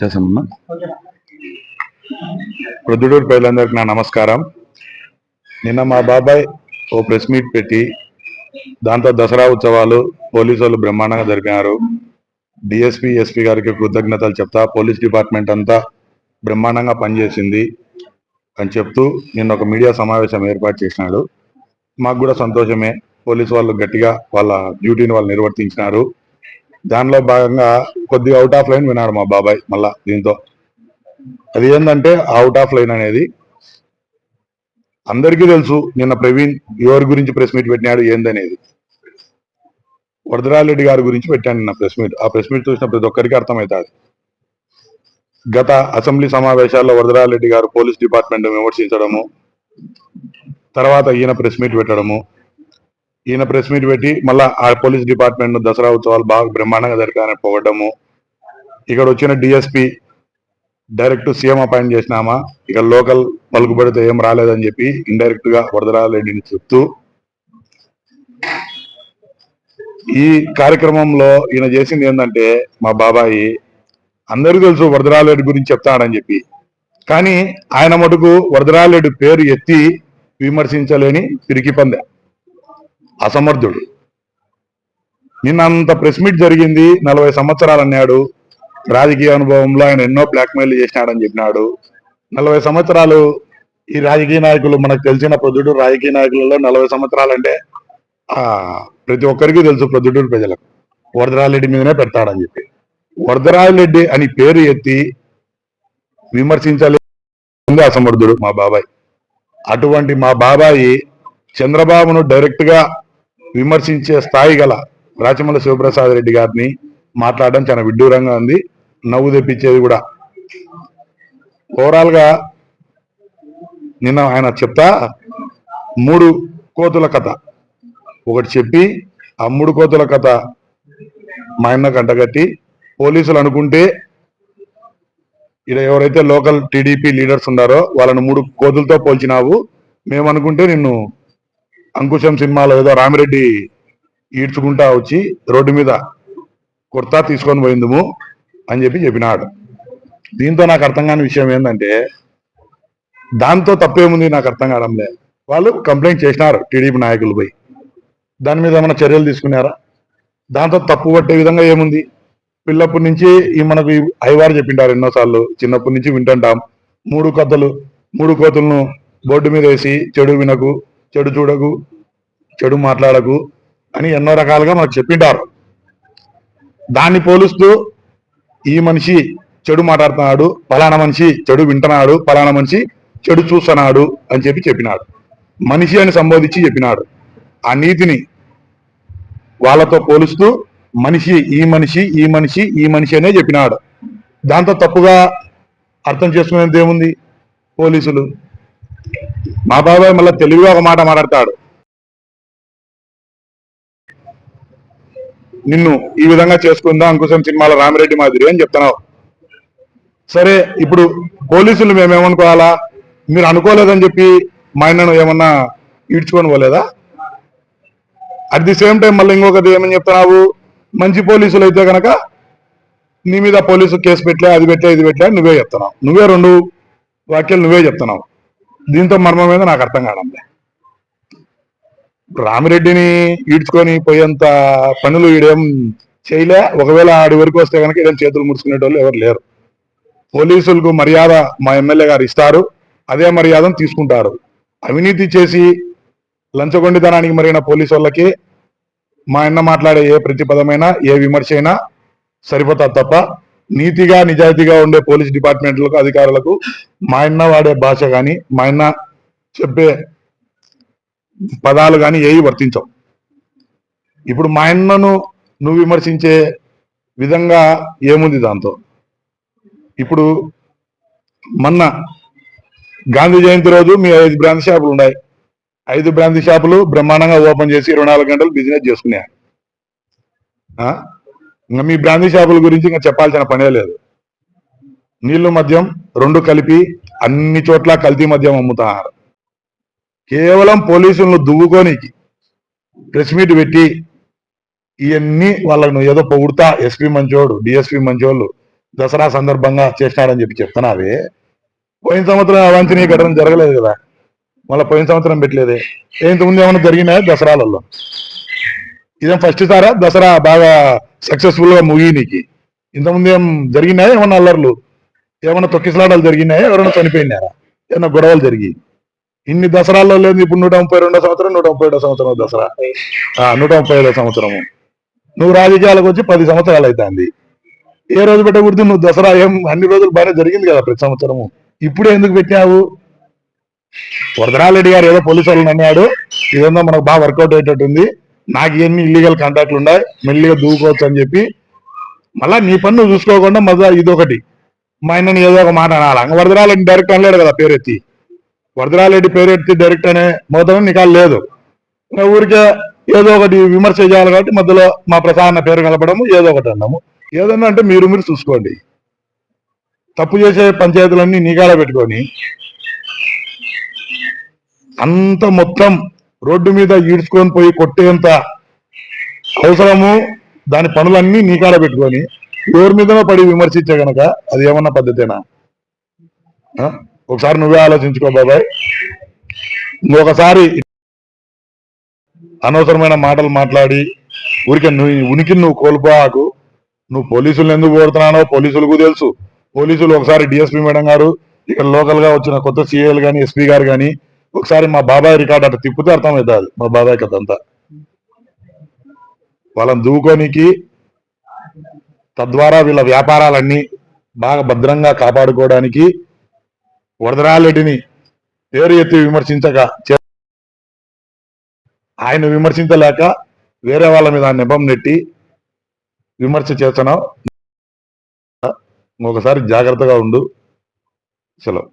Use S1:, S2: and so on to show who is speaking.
S1: చేసామమ్మా ప్రొద్దుటూరు ప్రజలందరికీ నా నమస్కారం. నిన్న మా బాబాయ్ ఓ ప్రెస్ మీట్ పెట్టి దాంతో దసరా ఉత్సవాలు పోలీసు వాళ్ళు బ్రహ్మాండంగా జరిపినారు. డిఎస్పీ ఎస్పీ గారికి కృతజ్ఞతలు చెప్తా పోలీస్ డిపార్ట్మెంట్ అంతా బ్రహ్మాండంగా పనిచేసింది అని చెప్తూ నిన్న ఒక మీడియా సమావేశం ఏర్పాటు చేసినాడు. మాకు కూడా సంతోషమే. పోలీసు వాళ్ళు గట్టిగా వాళ్ళ డ్యూటీని వాళ్ళు నిర్వర్తించినారు. దానిలో భాగంగా కొద్దిగా అవుట్ ఆఫ్ లైన్ వినాడు మా బాబాయ్ మళ్ళా దీంతో. అది ఏంటంటే అవుట్ ఆఫ్ లైన్ అనేది అందరికీ తెలుసు నిన్న ప్రవీణ్ ఎవరి గురించి ప్రెస్ మీట్ పెట్టినాడు ఏందనేది. వరదరారెడ్డి గారి గురించి పెట్టాను నిన్న ప్రెస్ మీట్ ఆ ప్రెస్ మీట్ చూసిన ప్రతి ఒక్కరికి అర్థమవుతుంది గత అసెంబ్లీ సమావేశాల్లో వరదరారెడ్డి గారు పోలీస్ డిపార్ట్మెంట్ విమర్శించడము తర్వాత ఈయన ప్రెస్ మీట్ పెట్టడము ఈయన ప్రెస్ మీట్ పెట్టి మళ్ళా ఆ పోలీస్ డిపార్ట్మెంట్ దసరా ఉత్సవాలు బాగా బ్రహ్మాండంగా జరిపాయని పోవడము ఇక్కడ వచ్చిన డిఎస్పి డైరెక్ట్ సీఎం అపాయింట్ చేసినామా. ఇక లోకల్ పలుకుబడితే ఏం రాలేదని చెప్పి ఇండైరెక్ట్గా వరదరారెడ్డిని చెప్తూ ఈ కార్యక్రమంలో ఈయన చేసింది ఏంటంటే మా బాబాయి అందరికీ తెలుసు వరదరాజరెడ్డి గురించి చెప్తాడని చెప్పి. కానీ ఆయన మటుకు వరదరాజరెడ్డి పేరు ఎత్తి విమర్శించలేని పిరికి పందా. అసమర్థుడు. నిన్నంత ప్రెస్ మీట్ జరిగింది నలభై సంవత్సరాలు అన్నాడు. రాజకీయ అనుభవంలో ఆయన ఎన్నో బ్లాక్మెయిల్ చేసినాడని చెప్పినాడు. నలభై సంవత్సరాలు ఈ రాజకీయ నాయకులు మనకు తెలిసిన ప్రొద్దుడు రాజకీయ నాయకులలో నలభై సంవత్సరాలు అంటే ఆ ప్రతి ఒక్కరికి తెలుసు ప్రొద్దుటూరు ప్రజలకు. వరదరాజరెడ్డి మీదనే పెడతాడని చెప్పి. వరదరాజరెడ్డి అని పేరు ఎత్తి విమర్శించాలి అసమర్థుడు మా బాబాయ్. అటువంటి మా బాబాయి చంద్రబాబును డైరెక్ట్గా విమర్శించే స్థాయి గల రాచమల్ల శివప్రసాద్ రెడ్డి గారిని మాట్లాడడం చాలా విడ్డూరంగా ఉంది. నవ్వు తెప్పించేది కూడా. ఓవరాల్గా నిన్న ఆయన చెప్తా మూడు కోతుల కథ. ఒకటి చెప్పి ఆ మూడు కోతుల కథ మా ఆయన కంటగట్టి పోలీసులు అనుకుంటే ఇక్కడ ఎవరైతే లోకల్ టీడీపీ లీడర్స్ ఉన్నారో వాళ్ళని మూడు కోతులతో పోల్చినావు. మేము అనుకుంటే నిన్ను అంకుశం సినిమాలో ఏదో రామిరెడ్డి ఈడ్చుకుంటా వచ్చి రోడ్డు మీద కుర్తా తీసుకొని పోయిందుము అని చెప్పి చెప్పినాడు. దీంతో నాకు అర్థం కాని విషయం ఏంటంటే దాంతో తప్పేముంది నాకు అర్థం కావడంలే వాళ్ళు కంప్లైంట్ చేసినారు టీడీపీ నాయకులు పోయి. దాని మీద ఏమైనా చర్యలు తీసుకున్నారా? దాంతో తప్పు పట్టే విధంగా ఏముంది? పిల్లప్పటి నుంచి ఈ మనకు అయ్యవారు చెప్పింటారు ఎన్నోసార్లు చిన్నప్పటి నుంచి వింటుంటాం. మూడు కథలు మూడు కోతులను బోర్డు మీద వేసి చెడు వినకు చెడు చూడకు చెడు మాట్లాడకు అని ఎన్నో రకాలుగా మనకు చెప్పింటారు. దాన్ని పోలుస్తూ ఈ మనిషి చెడు మాట్లాడుతున్నాడు పలానా మనిషి చెడు వింటున్నాడు పలానా మనిషి చెడు చూస్తున్నాడు అని చెప్పి చెప్పినాడు. మనిషి అని సంబోధించి చెప్పినాడు. ఆ నీతిని వాళ్ళతో పోలుస్తూ మనిషి ఈ మనిషి ఈ మనిషి ఈ మనిషి అనే చెప్పినాడు. దాంతో తప్పుగా అర్థం చేసుకునేది ఏముంది? పోలీసులు. మా బాబాయ్ మళ్ళీ తెలివిగా ఒక మాట మాట్లాడతాడు. నిన్ను ఈ విధంగా చేసుకుందా అంకుశం సినిమాల రామిరెడ్డి మాదిరి అని చెప్తున్నావు. సరే ఇప్పుడు పోలీసులు మేమేమనుకోవాలా? మీరు అనుకోలేదని చెప్పి మా ఆయనను ఏమన్నా ఈడ్చుకొని పోలేదా? అట్ ది సేమ్ టైం మళ్ళీ ఇంకొకటి ఏమని చెప్తున్నావు? మంచి పోలీసులు అయితే కనుక నీ మీద పోలీసు కేసు పెట్టలే అది పెట్టలే ఇది పెట్టలే నువ్వే చెప్తున్నావు. నువ్వే రెండు వాక్యాలు నువ్వే చెప్తున్నావు. దీంతో మర్మం మీద నాకు అర్థం కాదండి రామిరెడ్డిని ఈడ్చుకొని పోయేంత పనులు ఈడేం చేయలే. ఒకవేళ ఆడి వరకు వస్తే కనుక ఏదైనా చేతులు ముడుచుకునేటోళ్ళు ఎవరు లేరు. పోలీసులకు మర్యాద మా ఎమ్మెల్యే గారు ఇస్తారు. అదే మర్యాదను తీసుకుంటారు. అవినీతి చేసి లంచగొండితనానికి మరిగిన పోలీసు వాళ్ళకి మా అన్న మాట్లాడే ఏ ప్రతిపదమైనా ఏ విమర్శ అయినా సరిపోతా తప్ప నీతిగా నిజాయితీగా ఉండే పోలీస్ డిపార్ట్మెంట్లకు అధికారులకు మా అన్న వాడే భాష కానీ మా అన్న చెప్పే పదాలు కానీ ఏవి వర్తించవు. ఇప్పుడు మా అన్నను నువ్వు విమర్శించే విధంగా ఏముంది దాంతో? ఇప్పుడు మొన్న గాంధీ జయంతి రోజు మీ ఐదు బ్రాంచ్ షాపులు ఉన్నాయి. ఐదు బ్రాంచ్ షాపులు బ్రహ్మాండంగా ఓపెన్ చేసి ఇరవై నాలుగు గంటలు బిజినెస్ చేసుకున్నాయి. ఇంకా మీ బ్రాందీ షాపుల గురించి ఇంకా చెప్పాల్సిన పనే లేదు. నీళ్ళు మద్యం రెండు కలిపి అన్ని చోట్ల కల్తీ మద్యం అమ్ముతున్నారు. కేవలం పోలీసులను దువ్వుకోనికి ప్రెస్ మీట్ పెట్టి ఇవన్నీ వాళ్ళను ఏదో పొగుడుతా ఎస్పీ మంచోడు డిఎస్పీ మంచోళ్ళు దసరా సందర్భంగా చేసినారని చెప్పి చెప్తున్నావే. పోయిన సంవత్సరం అవాంఛనీయ ఘటన జరగలేదు కదా. మళ్ళీ పోయిన సంవత్సరం పెట్టలేదే. ఇంతకుముందు ఏమైనా జరిగినాయా దసరాలలో? ఇదేం ఫస్ట్ సారా? దసరా బాగా సక్సెస్ఫుల్గా ముగి ఇంతకుముందు ఏం జరిగినాయా? ఏమన్నా అల్లర్లు? ఏమన్నా తొక్కిసలాటలు జరిగినాయా? ఎవరైనా చనిపోయినారా? ఏమన్నా గొడవలు జరిగి? ఇన్ని దసరాల్లో లేదు ఇప్పుడు నూట ముప్పై రెండో సంవత్సరం నూట ముప్పై ఏడో సంవత్సరం దసరా. ఆ, నూట ముప్పై ఏడో సంవత్సరము. నువ్వు రాజకీయాలకు వచ్చి పది సంవత్సరాలు అవుతుంది ఏ రోజు పెట్టకూడదు నువ్వు దసరా ఏం అన్ని రోజులు బాగానే జరిగింది కదా ప్రతి సంవత్సరము. ఇప్పుడే ఎందుకు పెట్టావు వరదరారెడ్డి గారు ఏదో పోలీసు వాళ్ళని అన్నాడు. ఇదేందో మనకు బాగా వర్కౌట్ అయ్యేటట్టుంది. నాకు ఇవన్నీ ఇల్లీగల్ కాంటాక్ట్లు ఉన్నాయి మెల్లిగా దూకోవచ్చు అని చెప్పి. మళ్ళా నీ పన్ను చూసుకోకుండా మళ్ళా ఇదొకటి. మా ఆయనని ఏదో ఒక మాట అనాలి. అంగ వరదరారెడ్డి డైరెక్ట్ అనలేడు కదా పేరెత్తి. వరదరాలెడ్డి పేరెత్తి డైరెక్ట్ అనే మోతం నీకు లేదు. ఊరికే ఏదో ఒకటి విమర్శ చేయాలి కాబట్టి మధ్యలో మా ప్రసాద్ పేరు కలపడము ఏదో ఒకటి అన్నాము. ఏదన్నా అంటే మీరు మీరు చూసుకోండి. తప్పు చేసే పంచాయతీలన్నీ నీకాడ పెట్టుకొని అంత మొత్తం రోడ్డు మీద ఈడ్చుకొని పోయి కొట్టేంత అవసరము దాని పనులన్నీ నీకాడ పెట్టుకొని ఎవరి మీదనో పడి విమర్శించే గనక అది ఏమన్నా పద్ధతేనా? ఒకసారి నువ్వే ఆలోచించుకో బాబాయ్. ఇంకొకసారి అనవసరమైన మాటలు మాట్లాడి ఊరికే నువ్వు ఉనికిని నువ్వు కోల్పోయాకు నువ్వు పోలీసులు ఎందుకు కోరుతున్నానో పోలీసులకు తెలుసు. పోలీసులు ఒకసారి డిఎస్పీ మేడం గారు ఇక్కడ లోకల్గా వచ్చిన కొత్త సీఏలు కానీ ఎస్పీ గారు కానీ ఒకసారి మా బాబాయ్ రికార్డ్ అట్లా తిప్పితే అర్థమవుతుంది మా బాబాయ్ కథ అంతా. వాళ్ళని దూకోనికి తద్వారా వీళ్ళ వ్యాపారాలన్నీ బాగా భద్రంగా కాపాడుకోవడానికి వరదరాలెడ్డిని పేరు ఎత్తి విమర్శించక ఆయన విమర్శించలేక వేరే వాళ్ళ మీద ఆ నెపం నెట్టి విమర్శ చేస్తున్నావు. ఒకసారి జాగ్రత్తగా ఉండు. సెలవు.